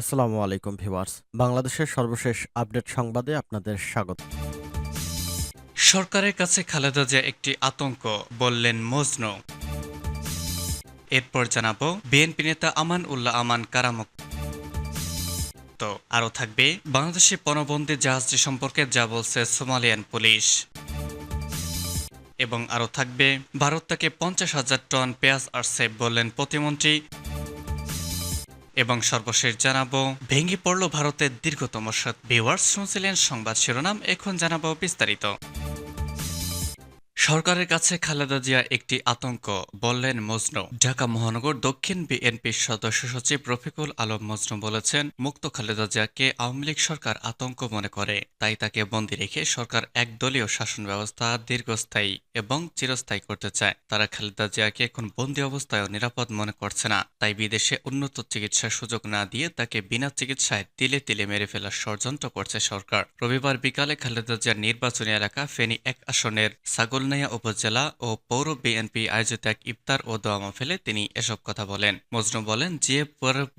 আসসালামু আলাইকুম ভিউয়ার্স। বাংলাদেশের সর্বশেষ আপডেট সংবাদে আপনাদের স্বাগত। সরকারের কাছে খালেদা জিয়া একটি আতঙ্ক, বললেন মজনু। এরপর জানাব, বিএনপি নেতা আমান উল্লাহ আমান কারামুক্ত। তো আরও থাকবে, বাংলাদেশি পণবন্দী জাহাজটি সম্পর্কে যা বলছে সোমালিয়ান পুলিশ। এবং আরও থাকবে, ভারত থেকে পঞ্চাশ হাজার টন পেঁয়াজ আসছে বললেন প্রতিমন্ত্রী। এবং সর্বশেষ জানাব, ভেঙে পড়ল ভারতের দীর্ঘতম সৎ ভিওয়ার্স শুনছিলেন সংবাদ শিরোনাম, এখন জানাব বিস্তারিত। সরকারের কাছে খালেদা জিয়া একটি আতঙ্ক, বললেন মজনু। ঢাকা মহানগর দক্ষিণ বিএনপির সদস্য সচিব রফিকুল আলম মজনু বলেছেন, মুক্ত খালেদা জিয়াকে আওয়ামী লীগ সরকার আতঙ্ক মনে করে। তাই তাকে বন্দী রেখে সরকার একদলীয় শাসন ব্যবস্থা দীর্ঘস্থায়ী এবং চিরস্থায়ী করতে চায়। তারা খালেদা জিয়াকে এখন বন্দী অবস্থায় নিরাপদ মনে করছে না। তাই বিদেশে উন্নত চিকিৎসার সুযোগ না দিয়ে তাকে বিনা চিকিৎসায় তিলে তিলে মেরে ফেলার ষড়যন্ত্র করছে সরকার। রবিবার বিকালে খালেদা জিয়ার নির্বাচনী এলাকা ফেনী এক আসনের ছাগলনাইয়া উপজেলা ও পৌর বিএনপি আয়োজিত এক ইফতার ও দোয়া মাহফিলে তিনি এসব কথা বলেন। মজনু বলেন, যে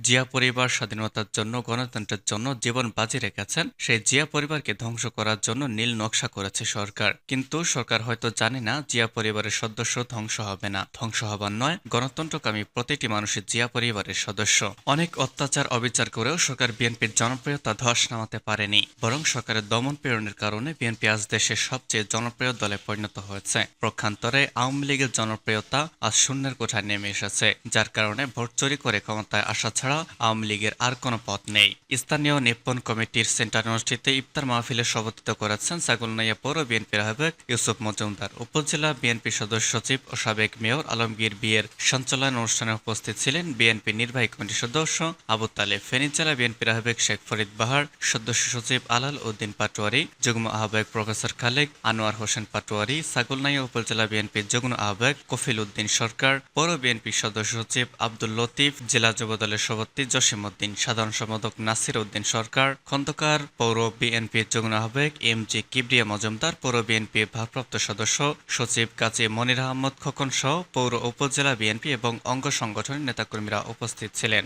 জিয়া পরিবার স্বাধীনতার জন্য, গণতন্ত্রের জন্য জীবন বাজি রেখেছেন, সেই জিয়া পরিবারকে ধ্বংস করার জন্য নীল নকশা করেছে সরকার। কিন্তু সরকার হয়তো জানে না, জিয়া পরিবারের সদস্য ধ্বংস হবে না। ধ্বংস হবার নয়, গণতন্ত্রকামী প্রতিটি মানুষের জিয়া পরিবারের সদস্য। অনেক অত্যাচার, অবিচার করেও সরকার বিএনপির জনপ্রিয়তা ধস নামাতে পারেনি। বরং সরকারের দমন প্রেরণের কারণে বিএনপি আজ দেশের সবচেয়ে জনপ্রিয় দলে পরিণত হয়েছে। পক্ষান্তরে আওয়ামী লীগের জনপ্রিয়তা আজ শূন্যের কোঠায় নেমে এসেছে, যার কারণে ভোট চুরি করে ক্ষমতায় আসা ছাড়া আওয়ামী লীগের আর কোনো পথ নেই। স্থানীয় নিপ্পন কমিটির সেন্টার অনুষ্ঠিত ইফতার মাহফিলে সভাপতিত্ব করেছেন সাগুলনাইয়া পৌর বিএনপির আহ্বায়ক ইউসুফ মজুমদার। উপজেলা বিএনপি সদস্য সচিব ও সাবেক মেয়র আলমগীর বিয়ের সঞ্চালন অনুষ্ঠানে উপস্থিত ছিলেন বিএনপি নির্বাহী কমিটির সদস্য আবু তালেব। ফেনী জেলা বিএনপির আহ্বায়ক শেখ ফরিদ বাহার, সদস্য সচিব আলাল উদ্দিন পাটোয়ারি, যুগ্ম আহ্বায়ক প্রফেসর খালেক, আনোয়ার হোসেন পাটোয়ারি সাগুলনাইয়া উপজেলা বিএনপির যুগ্ম আহ্বায়ক কফিল উদ্দিন সরকার, পৌর বিএনপির সদস্য সচিব আব্দুল লতিফ, জেলা যুবদলের সভাপতি জসিম উদ্দিন, সাধারণ সম্পাদক নাসির উদ্দিন সরকার, খন্দকার, পৌর বিএনপির যুগ্ম আহ্বায়ক এম জি কিবরিয়া মজুমদার, পৌর বিএনপির ভারপ্রাপ্ত সদস্য সচিব কাজী মনির আহমদ খোকন সহ পৌর, উপজেলা বিএনপি এবং অঙ্গ সংগঠনের নেতাকর্মীরা উপস্থিত ছিলেন।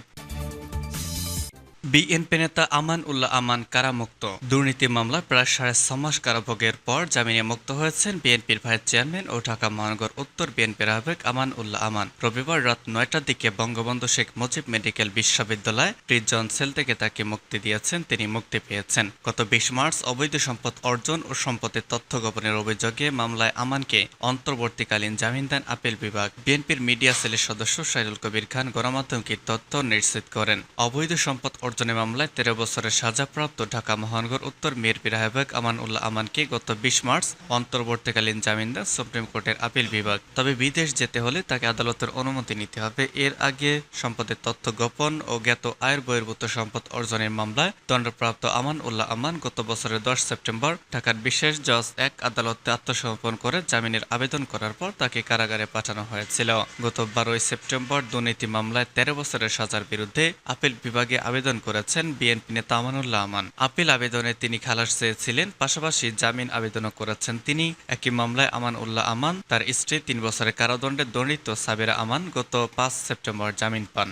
বিএনপি নেতা আমান উল্লাহ আমান কারামুক্ত। দুর্নীতি মামলায় প্রায় সাড়ে ছ মাস কারাভোগের পর জামিনে মুক্ত হয়েছেন বিএনপির ভাইস চেয়ারম্যান ও ঢাকা মহানগর উত্তর বিএনপির আহ্বায়ক আমান উল্লাহ আমান। রবিবার রাত নয়টার দিকে বঙ্গবন্ধু শেখ মুজিব মেডিকেল বিশ্ববিদ্যালয় প্রিজন সেল থেকে তাকে মুক্তি দিয়েছেন, তিনি মুক্তি পেয়েছেন। গত বিশ মার্চ অবৈধ সম্পদ অর্জন ও সম্পত্তির তথ্য গোপনের অভিযোগে মামলায় আমানকে অন্তর্বর্তীকালীন জামিন দেন আপিল বিভাগ। বিএনপির মিডিয়া সেলের সদস্য সাইরুল কবির খান গণমাধ্যমকে তথ্য নিশ্চিত করেন। অবৈধ সম্পদ অর্জনের মামলায় তেরো বছরের সাজাপ্রাপ্ত ঢাকা মহানগর উত্তর মিরপির আহ্বায়ক আমান উল্লাহ আমানকে গত বিশ মার্চ অন্তর্বর্তীকালীন জামিন দেন সুপ্রিম কোর্টের আপিল বিভাগ। তবে বিদেশ যেতে হলে তাকে আদালতের অনুমতি নিতে হবে। এর আগে সম্পদের তথ্য গোপন ও জ্ঞাত আয়ের বহির্ভূত সম্পদ অর্জনের মামলায় দণ্ডপ্রাপ্ত আমান উল্লাহ আমান গত বছরের দশ সেপ্টেম্বর ঢাকার বিশেষ জজ এক আদালতে আত্মসমর্পণ করে জামিনের আবেদন করার পর তাকে কারাগারে পাঠানো হয়েছিল। গত বারোই সেপ্টেম্বর দুর্নীতি মামলায় তেরো বছরের সাজার বিরুদ্ধে আপিল বিভাগে আবেদন করেছেন বিএনপি নেতা আমানুল্লাহ আমান আপিল আবেদনে তিনি খালাস চেয়েছিলেন, পাশাপাশি জামিন আবেদনও করেছেন তিনি। একই মামলায় আমান উল্লাহ আমান তার স্ত্রী তিন বছরের কারাদণ্ডে দণ্ডিত সাবেরা আমান গত পাঁচ সেপ্টেম্বর জামিন পান।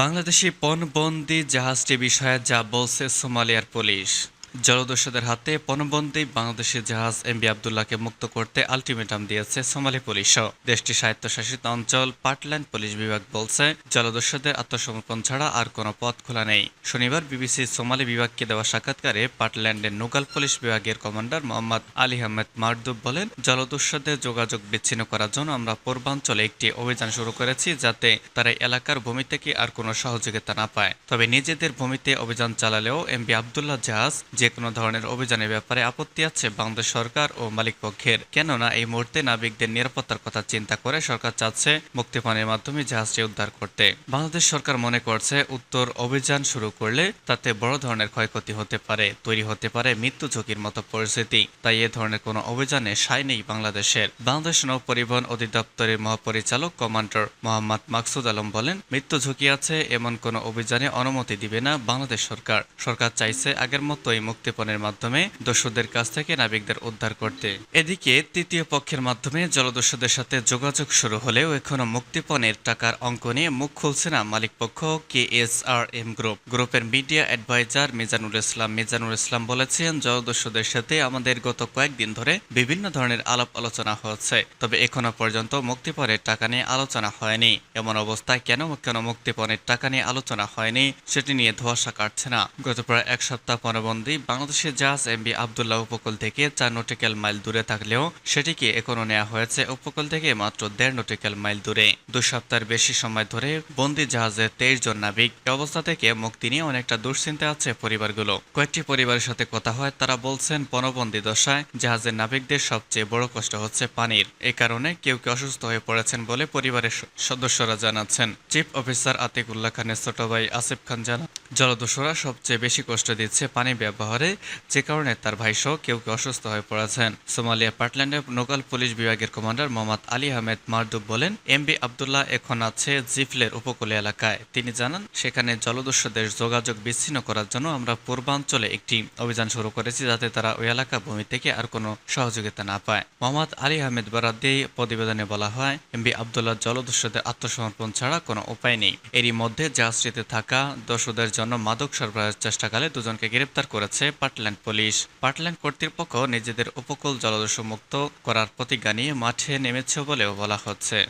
বাংলাদেশি পণবন্দি জাহাজটি বিষয়ে যা বলছে সোমালিয়ার পুলিশ। জলদস্যুদের হাতে পণবন্দি বাংলাদেশি জাহাজ এমবি আবদুল্লাহকে মুক্ত করতে আলটিমেটাম দিয়েছে সোমালি পুলিশও দেশটির স্বায়ত্তশাসিত অঞ্চল পার্টল্যান্ড পুলিশ বিভাগ বলছে, জলদস্যুদের আত্মসমর্পণ ছাড়া আর কোনো পথ খোলা নেই। শনিবার বিবিসি সোমালি বিভাগকে দেওয়া সাক্ষাৎকারে পার্টল্যান্ডের নোগাল পুলিশ বিভাগের commander Mohamed Ali Ahmed Mardub বলেন, জলদস্যুদের যোগাযোগ বিচ্ছিন্ন করার জন্য আমরা পূর্বাঞ্চলে একটি অভিযান শুরু করেছি যাতে তারা এলাকার ভূমি থেকে আর কোনো সহযোগিতা না পায়। তবে নিজেদের ভূমিতে অভিযান চালালেও এমবি আবদুল্লাহ জাহাজ যে কোনো ধরনের অভিযানের ব্যাপারে আপত্তি আছে বাংলাদেশ সরকার ও মালিক পক্ষের কেননা এই মুহূর্তে নাবিকদের নিরাপত্তার কথা চিন্তা করে সরকার চাচ্ছে মুক্তিপণের মাধ্যমে জাহাজটি উদ্ধার করতে। বাংলাদেশ সরকার মনে করছে উত্তর অভিযান শুরু করলে তাতে বড় ধরনের ক্ষয়ক্ষতি হতে পারে, তৈরি হতে পারে মৃত্যু ঝুঁকির মতো পরিস্থিতি। তাই এ ধরনের কোনো অভিযানে সায় নেই বাংলাদেশের। বাংলাদেশ নৌ পরিবহন অধিদপ্তরের মহাপরিচালক কমান্ডার মোহাম্মদ মাকসুদ আলম বলেন, মৃত্যু ঝুঁকি আছে এমন কোনো অভিযানে অনুমতি দিবে না বাংলাদেশ সরকার। সরকার চাইছে আগের মতোই মুক্তিপণের মাধ্যমে দস্যুদের কাছ থেকে নাবিকদের উদ্ধার করতে। এদিকে তৃতীয় পক্ষের মাধ্যমে জলদস্যুদের সাথে যোগাযোগ শুরু হলেও এখনও মুক্তিপণের টাকার অঙ্ক নিয়ে মুখ খুলছে না মালিকপক্ষ K S R M group. গ্রুপের মিডিয়া অ্যাডভাইজার মিজানুর ইসলাম মিজানুর ইসলাম বলেছেন, জলদস্যুদের সাথে আমাদের গত কয়েকদিন ধরে বিভিন্ন ধরনের আলাপ আলোচনা হচ্ছে তবে এখনও পর্যন্ত মুক্তিপণের টাকা নিয়ে আলোচনা হয়নি। এমন অবস্থায় কেন কেন মুক্তিপণের টাকা নিয়ে আলোচনা হয়নি, সেটি নিয়ে ধোয়াশা কাটছে না। গত প্রায় এক সপ্তাহ পরবন্দি বাংলাদেশের জাহাজ এমবি আবদুল্লাহ উপকূল থেকে চার নটিক্যাল মাইল দূরে থাকলেও সেটিকে এখনও নেওয়া হয়েছে উপকূল থেকে মাত্র দেড় নটিক্যাল মাইল দূরে। দু সপ্তাহের বেশি সময় ধরে বন্দি জাহাজে তেইশ জন নাবিক অবস্থা থেকে মুক্তি নিয়ে অনেকটা দুশ্চিন্তা আছে পরিবারগুলো। কয়েকটি পরিবারের সাথে কথা হয়, তারা বলছেন পণবন্দি দশায় জাহাজের নাবিকদের সবচেয়ে বড় কষ্ট হচ্ছে পানির। এ কারণে কেউ কেউ অসুস্থ হয়ে পড়েছেন বলে পরিবারের সদস্যরা জানাচ্ছেন। চিফ অফিসার আতিকুল্লাহ খানের ছোট ভাই আসিফ খান জানান জলদস্যুরা সবচেয়ে বেশি কষ্ট দিচ্ছে পানি ব্যবহারে, যে কারণে তার ভাই সহ কেউ কেউ অসুস্থ হয়ে পড়েছেন। সোমালিয়া পার্টল্যান্ডের নোকাল পুলিশ বিভাগের commander Mohamed Ali Ahmed Mardub বলেন, এমবি আবদুল্লাহ এখন আছে জিফলের উপকূলীয় এলাকায়। তিনি জানান, সেখানে জলদস্যুদের যোগাযোগ বিচ্ছিন্ন করার জন্য আমরা পূর্বাঞ্চলে একটি অভিযান শুরু করেছি যাতে তারা ওই এলাকা ভূমি থেকে আর কোনো সহযোগিতা না পায়। মোহাম্মদ আলী আহমেদ বরাদ্দি প্রতিবেদনে বলা হয়, এমবি আবদুল্লাহ জলদস্যুদের আত্মসমর্পণ ছাড়া কোনো উপায় নেই। এরই মধ্যে জাহাজটিতে থাকা দস্যুদের জন্য মাদক সরবরাহের চেষ্টাকালে দুজনকে গ্রেপ্তার করেছে পাটল্যান্ড পুলিশ। পাটল্যান্ড কর্তৃপক্ষ নিজেদের উপকূল জলদস্যু মুক্ত করার প্রতিজ্ঞা নিয়ে মাঠে নেমেছে বলেও বলা হচ্ছে।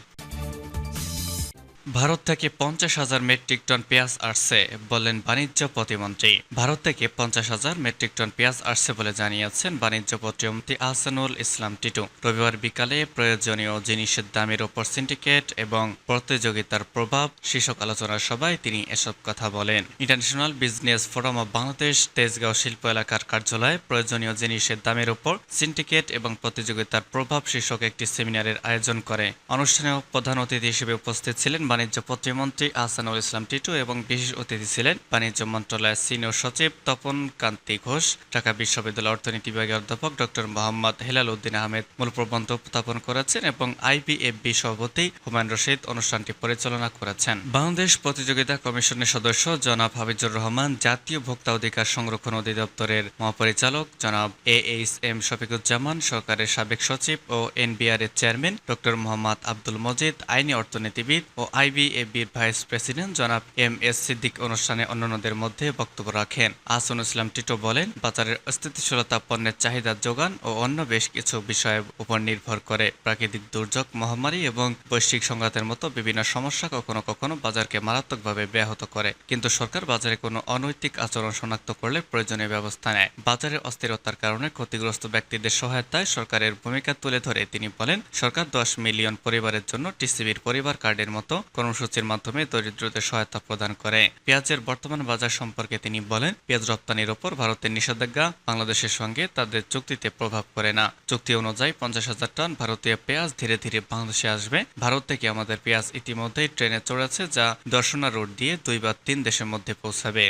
ভারত থেকে পঞ্চাশ হাজার মেট্রিক টন পেঁয়াজ আসছে বললেন বাণিজ্য প্রতিমন্ত্রী। ভারত থেকে পঞ্চাশ হাজার মেট্রিক টন পেঁয়াজ আসছে বলে জানিয়েছেন বাণিজ্য প্রতিমন্ত্রী আহসানুল ইসলাম টিটু। রবিবার বিকালে প্রয়োজনীয় জিনিসের দামের ওপর সিন্ডিকেট এবং প্রতিযোগিতার প্রভাব শীর্ষক আলোচনা সভায় তিনি এসব কথা বলেন। International business forum of Bangladesh Tejgaon শিল্প এলাকার কার্যালয়ে প্রয়োজনীয় জিনিসের দামের উপর সিন্ডিকেট এবং প্রতিযোগিতার প্রভাব শীর্ষক একটি সেমিনারের আয়োজন করে। অনুষ্ঠানে প্রধান অতিথি হিসেবে উপস্থিত ছিলেন বাণিজ্য প্রতিমন্ত্রী আহসানুল ইসলাম টিটু এবং বিশেষ অতিথি ছিলেন বাণিজ্য মন্ত্রণালয়ের সিনিয়র সচিব তপন কান্তি ঘোষ, ঢাকা বিশ্ববিদ্যালয় অর্থনীতি বিভাগের অধ্যাপক ডক্টর মোহাম্মদ হেলাল উদ্দিন আহমেদ। মূল প্রবন্ধ উপস্থাপন করেছেন এবং আইবিএফবি সভাপতি হুমায়ুন রশিদ অনুষ্ঠানটি পরিচালনা করেছেন। বাংলাদেশ প্রতিযোগিতা কমিশনের সদস্য জনাব হাবিজুর রহমান, জাতীয় ভোক্তা অধিকার সংরক্ষণ অধিদপ্তরের মহাপরিচালক জনাব এ এইচ এম শফিকুজ্জামান, সরকারের সাবেক সচিব ও এনবিআর এর চেয়ারম্যান ডক্টর মোহাম্মদ আব্দুল মজিদ, আইনি অর্থনীতিবিদ ও আইবিএবির ভাইস প্রেসিডেন্ট জনাব এম এস সিদ্দিক অনুষ্ঠানে অন্যান্যদের মধ্যে বক্তব্য রাখেন। আসন ইসলাম টিটো বলেন, বাজারের স্থিতিশীলতা পণ্যের চাহিদা যোগান ও অন্য বেশ কিছু বিষয়ের উপর নির্ভর করে। প্রাকৃতিক দুর্যোগ, মহামারী এবং বৈশ্বিক সংঘাতের মতো বিভিন্ন সমস্যা কখনো কখনো বাজারকে মারাত্মকভাবে ব্যাহত করে। কিন্তু সরকার বাজারে কোনো অনৈতিক আচরণ শনাক্ত করলে প্রয়োজনীয় ব্যবস্থা নেয়। বাজারের অস্থিরতার কারণে ক্ষতিগ্রস্ত ব্যক্তিদের সহায়তায় সরকারের ভূমিকা তুলে ধরে। তিনি বলেন, সরকার দশ মিলিয়ন পরিবারের জন্য টিসিবির পরিবার কার্ডের মতো কর্মসূচির মাধ্যমে দরিদ্রদের সহায়তা প্রদান করে। পেঁয়াজের বর্তমান বাজার সম্পর্কে তিনি বলেন, পেঁয়াজ রপ্তানির ওপর ভারতের নিষেধাজ্ঞা বাংলাদেশের সঙ্গে তাদের চুক্তিতে প্রভাব করে না। চুক্তি অনুযায়ী পঞ্চাশ হাজার টন ভারতীয় পেঁয়াজ ধীরে ধীরে বাংলাদেশে আসবে। ভারত থেকে আমাদের পেঁয়াজ ইতিমধ্যেই ট্রেনে চড়েছে, যা দর্শনা রোড দিয়ে দুই বা তিন দেশের মধ্যে পৌঁছাবে।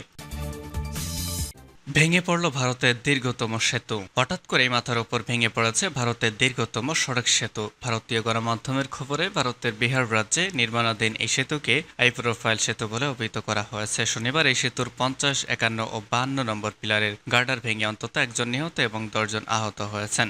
ভেঙে পড়ল ভারতের দীর্ঘতম সেতু। হঠাৎ করে মাথার ওপর ভেঙে পড়েছে ভারতের দীর্ঘতম সড়ক সেতু। ভারতীয় গণমাধ্যমের খবরে ভারতের বিহার রাজ্যে নির্মাণাধীন এই সেতুকে হাই প্রোফাইল সেতু বলে অভিহিত করা হয়েছে। শনিবার এই সেতুর পঞ্চাশ, একান্ন ও বাহান্ন নম্বর পিলারের গার্ডার ভেঙে অন্তত একজন নিহত এবং দশজন আহত হয়েছেন।